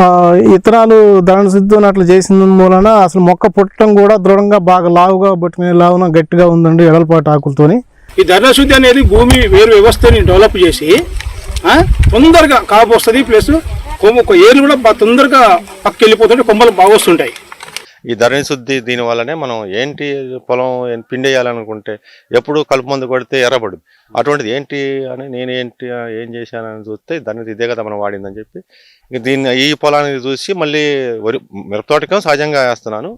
ఇతరాలు ఇత్తనాలు ధరణ సిద్ధం అట్లా చేసిన మూలన అసలు మొక్క పుట్టడం కూడా దృఢంగా బాగా లావుగా పట్టుకునే లావున గట్టిగా ఉందండి ఎడలపాటు ఆకులతోని. ఈ ధర్మశుద్ధి అనేది భూమి వేరు వ్యవస్థని డెవలప్ చేసి తొందరగా కాపు వస్తుంది ప్లస్ కొమ్మ ఏర్లు కూడా బాగా తొందరగా పక్కకి వెళ్ళిపోతుంటే కొమ్మలు బాగా వస్తుంటాయి ఈ ధరణి శుద్ధి దీని వల్లనే మనం ఏంటి పొలం పిండేయాలనుకుంటే ఎప్పుడు కలుపు మందు కొడితే ఎర్రబడుద్ది. అటువంటిది ఏంటి అని నేను ఏంటి ఏం చేశానని చూస్తే దాన్ని ఇదే కదా మనం వాడిందని చెప్పి దీన్ని ఈ పొలాన్ని చూసి మళ్ళీ వరి మిరపతోటకం సహజంగా వేస్తున్నాను.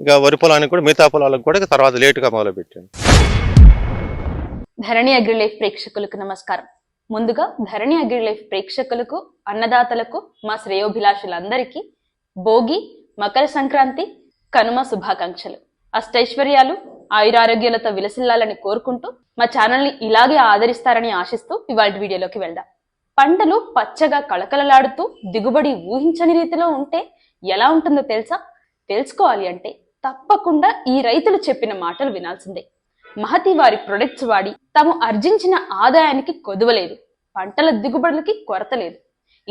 ఇంకా వరి పొలానికి కూడా మిగతా పొలాలకు కూడా తర్వాత లేటుగా మొదలుపెట్టాను. ధరణి అగ్రిలైఫ్ ప్రేక్షకులకు నమస్కారం. ముందుగా ధరణి అగ్రిలైఫ్ ప్రేక్షకులకు అన్నదాతలకు మా శ్రేయోభిలాషులందరికీ భోగి మకర సంక్రాంతి కనుమ శుభాకాంక్షలు. అష్టైశ్వర్యాలు ఆయురారోగ్యాలతో విలసిల్లాలని కోరుకుంటూ మా ఛానల్ని ఇలాగే ఆదరిస్తారని ఆశిస్తూ ఇవాళ వీడియోలోకి వెళ్దాం. పంటలు పచ్చగా కళకళలాడుతూ దిగుబడి ఊహించని రీతిలో ఉంటే ఎలా ఉంటుందో తెలుసా? తెలుసుకోవాలి అంటే తప్పకుండా ఈ రైతులు చెప్పిన మాటలు వినాల్సిందే. మహతి వారి ప్రొడక్ట్స్ వాడి తాము ఆర్జించిన ఆదాయానికి కొదవలేదు. పంటల దిగుబడులకి కొరత లేదు.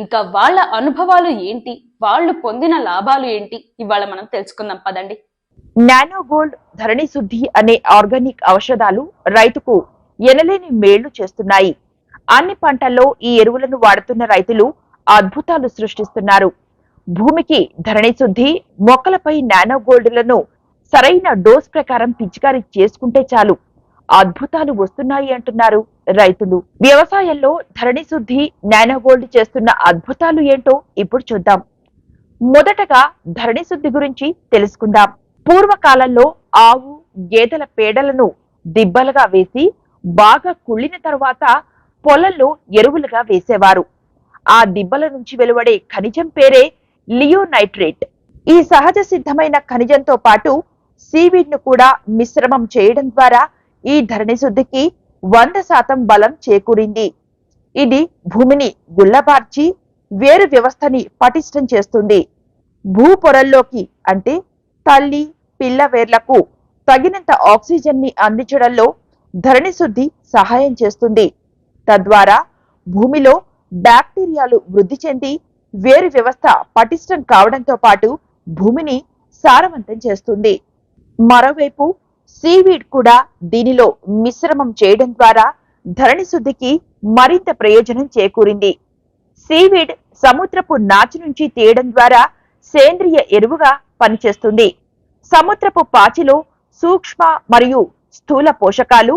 ఇంకా వాళ్ళ అనుభవాలు ఏంటి? వాళ్ళు పొందిన లాభాలు ఏంటి? ఇవాళ మనం తెలుసుకుందాం. పదండి. నానో గోల్డ్ ధరణి శుద్ధి అనే ఆర్గానిక్ ఔషధాలు రైతుకు ఎనలేని మేళ్ళు చేస్తున్నాయి. అన్ని పంటల్లో ఈ ఎరువులను వాడుతున్న రైతులు అద్భుతాలు సృష్టిస్తున్నారు. భూమికి ధరణి శుద్ధి మొక్కలపై నానో గోల్డ్లను సరైన డోస్ ప్రకారం పిచికారీ చేసుకుంటే చాలు. అద్భుతాలు వస్తున్నాయి అంటున్నారు. రైతులు. వ్యవసాయంలో ధరణి శుద్ధి నానోగోల్డ్ చేస్తున్న అద్భుతాలు ఏంటో ఇప్పుడు చూద్దాం. మొదటగా ధరణి శుద్ధి గురించి తెలుసుకుందాం. పూర్వకాలంలో ఆవు గేదెల పేడలను దిబ్బలుగా వేసి బాగా కుళ్ళిన తర్వాత పొలంలో ఎరువులుగా వేసేవారు. ఆ దిబ్బల నుంచి వెలువడే ఖనిజం పేరే లియోనైట్రేట్. ఈ సహజ సిద్ధమైన ఖనిజంతో పాటు సీవీడ్ను కూడా మిశ్రమం చేయడం ద్వారా ఈ ధరణి శుద్ధికి వంద శాతం బలం చేకూరింది. ఇది భూమిని గుల్లబార్చి వేరు వ్యవస్థని పటిష్టం చేస్తుంది. భూ పొరల్లోకి అంటే తల్లి పిల్ల వేర్లకు తగినంత ఆక్సిజన్ని అందించడంలో ధరణి శుద్ధి సహాయం చేస్తుంది. తద్వారా భూమిలో బ్యాక్టీరియాలు వృద్ధి చెంది వేరు వ్యవస్థ పటిష్టం కావడంతో పాటు భూమిని సారవంతం చేస్తుంది. మరోవైపు సీవీడ్ కూడా దీనిలో మిశ్రమం చేయడం ద్వారా ధరణి శుద్ధికి మరింత ప్రయోజనం చేకూరింది. సీవీడ్ సముద్రపు నాచు నుంచి తీయడం ద్వారా సేంద్రియ ఎరువుగా పనిచేస్తుంది. సముద్రపు పాచిలో సూక్ష్మ మరియు స్థూల పోషకాలు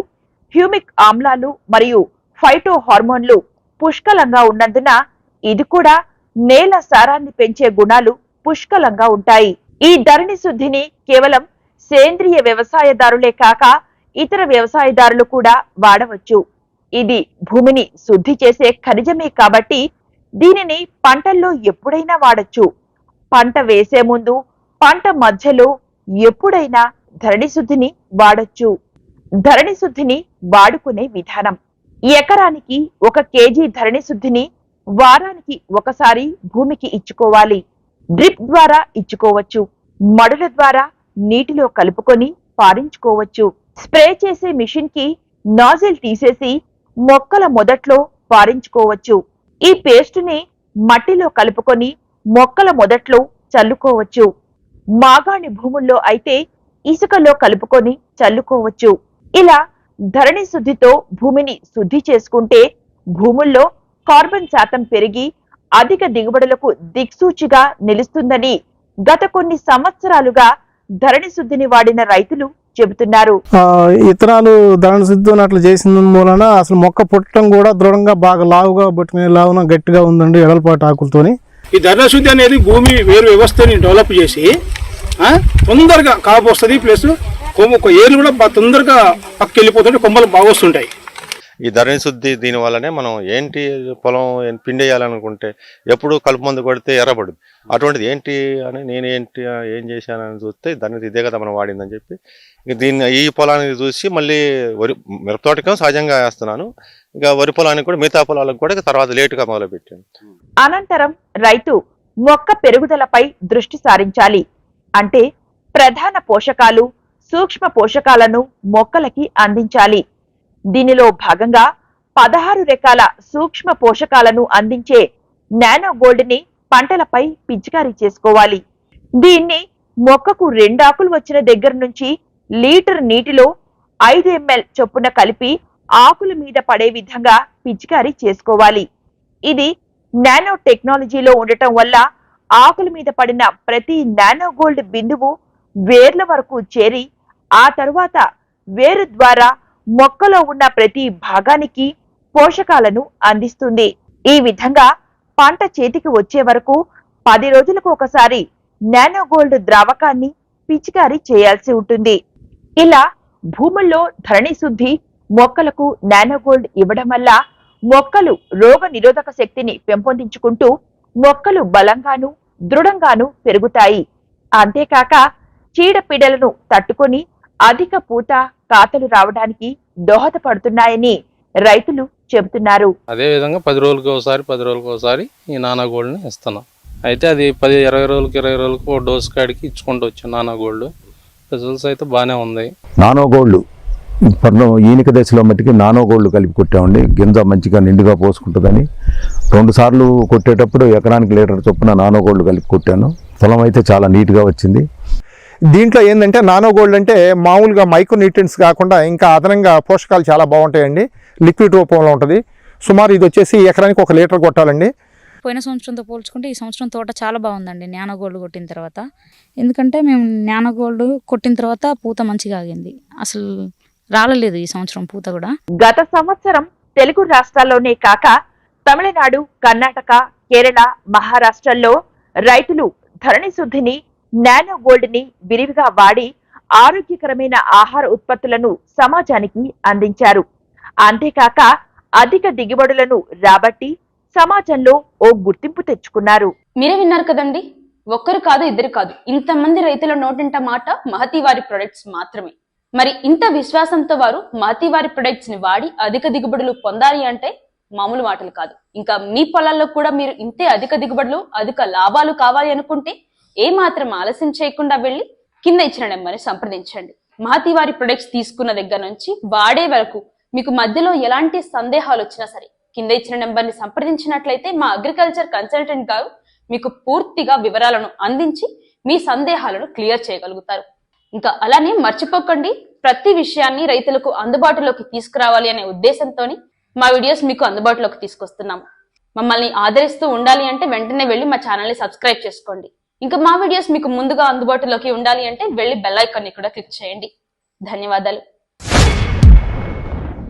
హ్యూమిక్ ఆమ్లాలు మరియు ఫైటో హార్మోన్లు పుష్కలంగా ఉన్నందున ఇది కూడా నేల సారాన్ని పెంచే గుణాలు పుష్కలంగా ఉంటాయి. ఈ ధరణి శుద్ధిని కేవలం సేంద్రియ వ్యవసాయదారులే కాక ఇతర వ్యవసాయదారులు కూడా వాడవచ్చు. ఇది భూమిని శుద్ధి చేసే ఖనిజమే కాబట్టి దీనిని పంటల్లో ఎప్పుడైనా వాడచ్చు. పంట వేసే ముందు పంట మధ్యలో ఎప్పుడైనా ధరణి శుద్ధిని వాడచ్చు. ధరణి శుద్ధిని వాడుకునే విధానం. ఎకరానికి ఒక కేజీ ధరణి శుద్ధిని వారానికి ఒకసారి భూమికి ఇచ్చుకోవాలి. డ్రిప్ ద్వారా ఇచ్చుకోవచ్చు. మడుల ద్వారా నీటిలో కలుపుకొని పారించుకోవచ్చు. స్ప్రే చేసే మిషన్కి నాజిల్ తీసేసి మొక్కల మొదట్లో పారించుకోవచ్చు. ఈ పేస్ట్ని మట్టిలో కలుపుకొని మొక్కల మొదట్లో చల్లుకోవచ్చు. మాగాణి భూముల్లో అయితే ఇసుకలో కలుపుకొని చల్లుకోవచ్చు. ఇలా ధరణి శుద్ధితో భూమిని శుద్ధి చేసుకుంటే భూముల్లో కార్బన్ శాతం పెరిగి అధిక దిగుబడులకు దిక్సూచిగా నిలుస్తుందని గత కొన్ని సంవత్సరాలుగా ధరణి శుద్ధిని వాడిన రైతులు చెబుతున్నారు. ఆ, ఇత్తనాలు ధరణ సిద్ధం అట్లా చేసిన మూలన అసలు మొక్క పుట్టడం కూడా దృఢంగా బాగా లావుగా పట్టుకునే లావున గట్టిగా ఉందండి ఎడలపాటు ఆకులతోని. ఈ ధర్మశుద్ధి అనేది భూమి వేరు వ్యవస్థని డెవలప్ చేసి ఆ, తొందరగా కాపు వస్తుంది ప్లస్ కొమ్మ ఏర్లు కూడా బాగా తొందరగా పక్కకి వెళ్ళిపోతుంటే కొమ్మలు బాగా వస్తుంటాయి. ఈ ధరణి శుద్ధి దీని వల్లనే మనం ఏంటి పొలం పిండేయాలనుకుంటే ఎప్పుడు కలుపు మందు కొడితే ఎర్రబడుద్ది. అటువంటిది ఏంటి అని నేను ఏంటి ఏం చేశానని చూస్తే దాన్ని ఇదే కదా మనం వాడిందని చెప్పి ఇంక దీన్ని ఈ పొలాన్ని చూసి మళ్ళీ వరి మిరపతోటకం సహజంగా వేస్తున్నాను. ఇంకా వరి పొలానికి కూడా మిగతా పొలాలకు కూడా తర్వాత లేటుగా మొదలుపెట్టాను. అనంతరం రైతు మొక్క పెరుగుదలపై దృష్టి సారించాలి. అంటే ప్రధాన పోషకాలు సూక్ష్మ పోషకాలను మొక్కలకి అందించాలి. దీనిలో భాగంగా పదహారు రకాల సూక్ష్మ పోషకాలను అందించే నానో గోల్డ్ని పంటలపై పిచికారీ చేసుకోవాలి. దీన్ని మొక్కకు రెండాకులు వచ్చిన దగ్గర నుంచి లీటర్ నీటిలో ఐదు ఎంఎల్ చొప్పున కలిపి ఆకుల మీద పడే విధంగా పిచికారీ చేసుకోవాలి. ఇది నానో టెక్నాలజీలో ఉండటం వల్ల ఆకుల మీద పడిన ప్రతి నానో గోల్డ్ బిందువు వేర్ల వరకు చేరి ఆ తరువాత వేరు ద్వారా మొక్కలో ఉన్న ప్రతి భాగానికి పోషకాలను అందిస్తుంది. ఈ విధంగా పంట చేతికి వచ్చే వరకు పది రోజులకు ఒకసారి నానో గోల్డ్ ద్రావకాన్ని పిచికారీ చేయాల్సి ఉంటుంది. ఇలా భూముల్లో ధరణి శుద్ధి మొక్కలకు నానో గోల్డ్ ఇవ్వడం వల్ల మొక్కలు రోగ నిరోధక శక్తిని పెంపొందించుకుంటూ మొక్కలు బలంగాను దృఢంగాను పెరుగుతాయి. అంతేకాక చీడపీడలను తట్టుకొని అధిక పూత కాతలు రావడానికి దోహదపడుతున్నాయని రైతులు చెబుతున్నారు. అదే విధంగా పది రోజులకి ఒకసారి పది రోజులకి ఒకసారి ఈ నానా గోల్డ్ని ఇస్తున్నాం. అయితే అది పది ఇరవై రోజులకి ఇరవై రోజులకి ఒక డోస్ కాడికి ఇచ్చుకుంటూ వచ్చాం నానా గోల్డ్. రిజల్ట్స్ అయితే బాగానే ఉంది. Nano gold. ఈనిక దశలో మట్టికి నానో గోల్డ్ కలిపి కొట్టామండి. గింజ మంచిగా నిండుగా పోసుకుంటుందని. రెండు సార్లు కొట్టేటప్పుడు ఎకరానికి లీటర్ చొప్పున నానో గోల్డ్ కలిపి కొట్టాను. పొలం అయితే చాలా నీట్గా వచ్చింది. దీంట్లో ఏంటంటే నానో గోల్డ్ అంటే మామూలుగా మైక్రో న్యూట్రియన్స్ కాకుండా ఇంకా అదనంగా పోషకాలు చాలా బాగుంటాయండి. లిక్విడ్ రూపంలో ఉంటుంది. సుమారు ఇది వచ్చేసి ఎకరానికి ఒక లీటర్ కొట్టాలండి. పోయిన సంవత్సరంతో పోల్చుకుంటే ఈ సంవత్సరం తోట చాలా బాగుందండి జ్ఞాన గోల్డ్ కొట్టిన తర్వాత. ఎందుకంటే మేము జ్ఞాన గోల్డ్ కొట్టిన తర్వాత పూత మంచిగా ఆగింది. అసలు రాలలేదు ఈ సంవత్సరం పూత కూడా. గత సంవత్సరం తెలుగు రాష్ట్రాల్లోనే కాక తమిళనాడు కర్ణాటక కేరళ మహారాష్ట్రల్లో రైతులు ధరణి శుద్ధిని నానో గోల్డ్ని విరివిగా వాడి ఆరోగ్యకరమైన ఆహార ఉత్పత్తులను సమాజానికి అందించారు. అంతేకాక అధిక దిగుబడులను రాబట్టి సమాజంలో ఓ గుర్తింపు తెచ్చుకున్నారు. మీరే విన్నారు కదండి? ఒక్కరు కాదు ఇద్దరు కాదు. ఇంతమంది రైతుల నోటింట మాట మహతి వారి ప్రొడక్ట్స్ మాత్రమే. మరి ఇంత విశ్వాసంతో వారు మహతి వారి ప్రొడక్ట్స్ని వాడి అధిక దిగుబడులు పొందాలి అంటే మామూలు మాటలు కాదు. ఇంకా మీ పొలాల్లో కూడా మీరు ఇంతే అధిక దిగుబడులు అధిక లాభాలు కావాలి అనుకుంటే ఏ మాత్రం ఆలస్యం చేయకుండా వెళ్ళి కింద ఇచ్చిన నెంబర్ని సంప్రదించండి. మహతి వారి ప్రొడక్ట్స్ తీసుకున్న దగ్గర నుంచి వాడే వరకు మీకు మధ్యలో ఎలాంటి సందేహాలు వచ్చినా సరే కింద ఇచ్చిన నెంబర్ని సంప్రదించినట్లయితే మా అగ్రికల్చర్ కన్సల్టెంట్ గారు మీకు పూర్తిగా వివరాలను అందించి మీ సందేహాలను క్లియర్ చేయగలుగుతారు. ఇంకా అలానే మర్చిపోకండి ప్రతి విషయాన్ని రైతులకు అందుబాటులోకి తీసుకురావాలి అనే ఉద్దేశంతో మా వీడియోస్ మీకు అందుబాటులోకి తీసుకొస్తున్నాము. మమ్మల్ని ఆదరిస్తూ ఉండాలి అంటే వెంటనే వెళ్ళి మా ఛానల్ని సబ్స్క్రైబ్ చేసుకోండి. ఇంకా మా వీడియోస్ మీకు ముందుగా అందుబాటులోకి ఉండాలి అంటే వెళ్ళి బెల్ ఐకాన్ని కూడా క్లిక్ చేయండి. ధన్యవాదాలు.